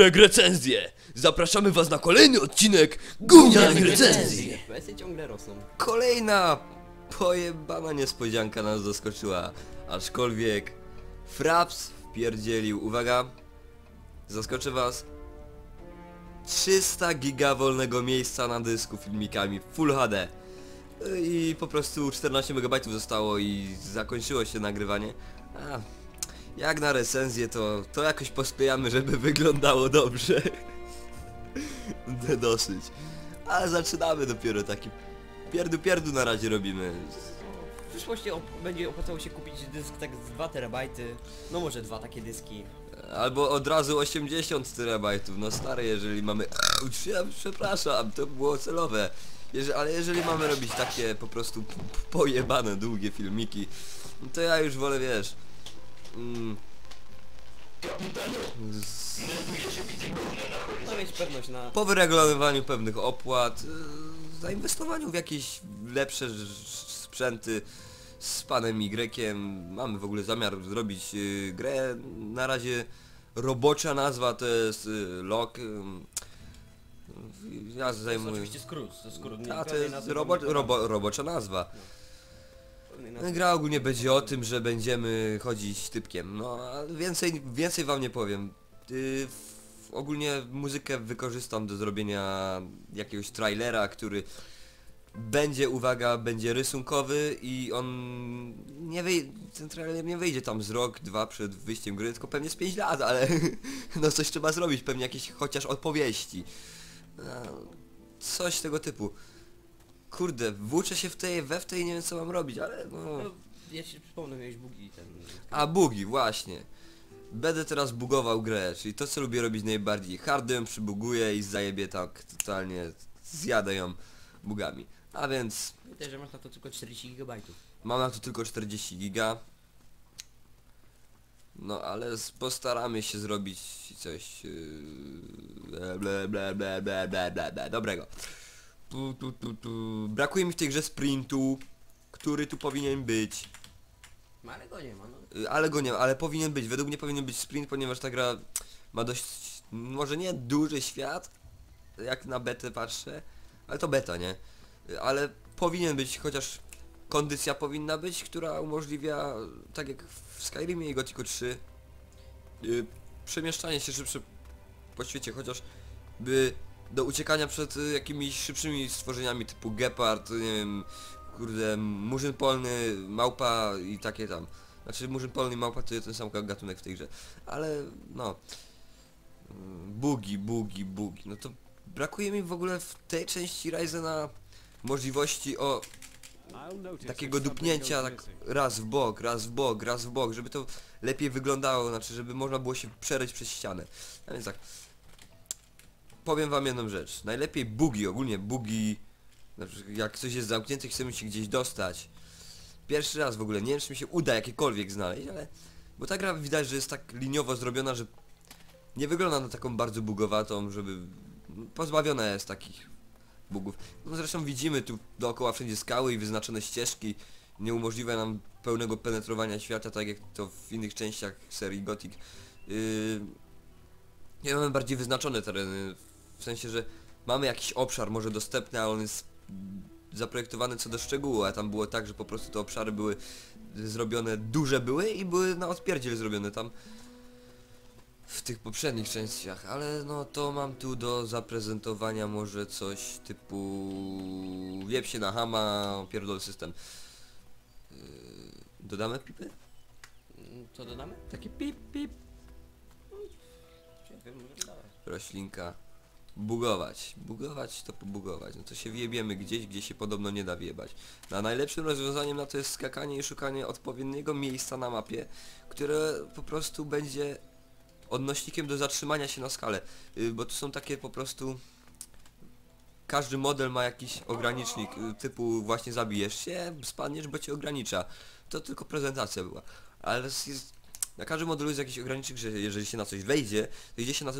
XY recenzje! Zapraszamy was na kolejny odcinek Gównianych recenzji! Ciągle rosną. Kolejna pojebana niespodzianka nas zaskoczyła. Aczkolwiek Fraps wpierdzielił, uwaga, zaskoczę was, 300 giga wolnego miejsca na dysku filmikami Full HD. I po prostu 14 MB zostało i zakończyło się nagrywanie. A, jak na recenzję to, to jakoś pospiejamy, żeby wyglądało dobrze. Dosyć. Ale zaczynamy dopiero taki pierdu pierdu na razie robimy. W przyszłości op- będzie opłacało się kupić dysk tak z 2 terabajty. No może dwa takie dyski. Albo od razu 80 terabajtów. No stary, jeżeli mamy... Ja przepraszam, to było celowe. Jeże... Ale jeżeli mamy robić takie po prostu pojebane, długie filmiki, no to ja już wolę, wiesz... Mm, z... No mieć pewność na... Po wyregulowaniu pewnych opłat, y, zainwestowaniu w jakieś lepsze sprzęty z panem Y. Mamy w ogóle zamiar zrobić y, grę. Na razie robocza nazwa to jest y, LOK. Ja To jest zajmuję... oczywiście skrót. To skrót. A, to jest robo, robo, robocza nazwa. Nazwy. Gra ogólnie będzie o tym, że będziemy chodzić typkiem. No, a więcej, więcej wam nie powiem. Y, w, ogólnie muzykę wykorzystam do zrobienia jakiegoś trailera, który będzie, uwaga, będzie rysunkowy i on nie wyjdzie, ten trailer nie wyjdzie tam z rok, dwa przed wyjściem gry, tylko pewnie z 5 lat, ale no coś trzeba zrobić, pewnie jakieś chociaż opowieści. A, Coś tego typu. Kurde, włóczę się w tej, we w tej i nie wiem co mam robić, ale no... No, ja ci przypomnę, miałeś bugi ten... A bugi, właśnie. Będę teraz bugował grę, czyli to co lubię robić najbardziej. Hard ją przybuguję i zajebie tak totalnie, zjadę ją bugami. A więc Pamiętaj, że masz na to tylko 40 GB. mam na to tylko 40 giga. No ale z- postaramy się zrobić coś yy, ble, ble, ble, ble, ble, ble, ble, dobrego. Tu, tu, tu, tu. Brakuje mi w tej grze sprintu, który tu powinien być. No ale go nie ma, no. Y, Ale go nie ma, ale powinien być. Według mnie powinien być sprint, ponieważ ta gra ma dość, może nie duży świat, jak na betę patrzę, ale to beta, nie? Y, Ale powinien być, chociaż kondycja powinna być, która umożliwia, tak jak w Skyrimie i Gothicu 3, y, przemieszczanie się szybsze po świecie, chociaż by do uciekania przed y, jakimiś szybszymi stworzeniami typu gepard, nie wiem, kurde, murzyn polny, małpa i takie tam. Znaczy murzyn polny i małpa to jest ten sam gatunek w tej grze. Ale no. Bugi, bugi, bugi. No to brakuje mi w ogóle w tej części Ryzena możliwości o takiego dupnięcia tak raz w bok, raz w bok, raz w bok, żeby to lepiej wyglądało, znaczy żeby można było się przeryć przez ścianę. A więc tak. Powiem wam jedną rzecz. Najlepiej bugi, ogólnie bugi, jak coś jest zamknięte i chcemy się gdzieś dostać. Pierwszy raz w ogóle, nie wiem czy mi się uda jakiekolwiek znaleźć, ale... Bo ta gra widać, że jest tak liniowo zrobiona, że nie wygląda na taką bardzo bugowatą, żeby... Pozbawiona jest takich bugów. No zresztą widzimy tu dookoła wszędzie skały i wyznaczone ścieżki. Nie umożliwia nam pełnego penetrowania świata, tak jak to w innych częściach serii Gothic. Yy... Nie mamy bardziej wyznaczone tereny, w sensie, że mamy jakiś obszar może dostępny, a on jest zaprojektowany co do szczegółu, a tam było tak, że po prostu te obszary były zrobione, duże były i były na odpierdziel zrobione tam w tych poprzednich częściach, ale no to mam tu do zaprezentowania może coś typu wiep się na hama, pierdol system. Yy, dodamy pipy? Co dodamy? Takie pip pip. Roślinka bugować. Bugować to pobugować. No to się wjebiemy gdzieś, gdzie się podobno nie da wjebać. No, a najlepszym rozwiązaniem na to jest skakanie i szukanie odpowiedniego miejsca na mapie, które po prostu będzie odnośnikiem do zatrzymania się na skalę. Yy, bo to są takie po prostu... Każdy model ma jakiś ogranicznik, yy, typu właśnie zabijesz się, spadniesz, bo cię ogranicza. To tylko prezentacja była. Ale jest, na każdym modelu jest jakiś ogranicznik, że jeżeli się na coś wejdzie, to idzie się na tym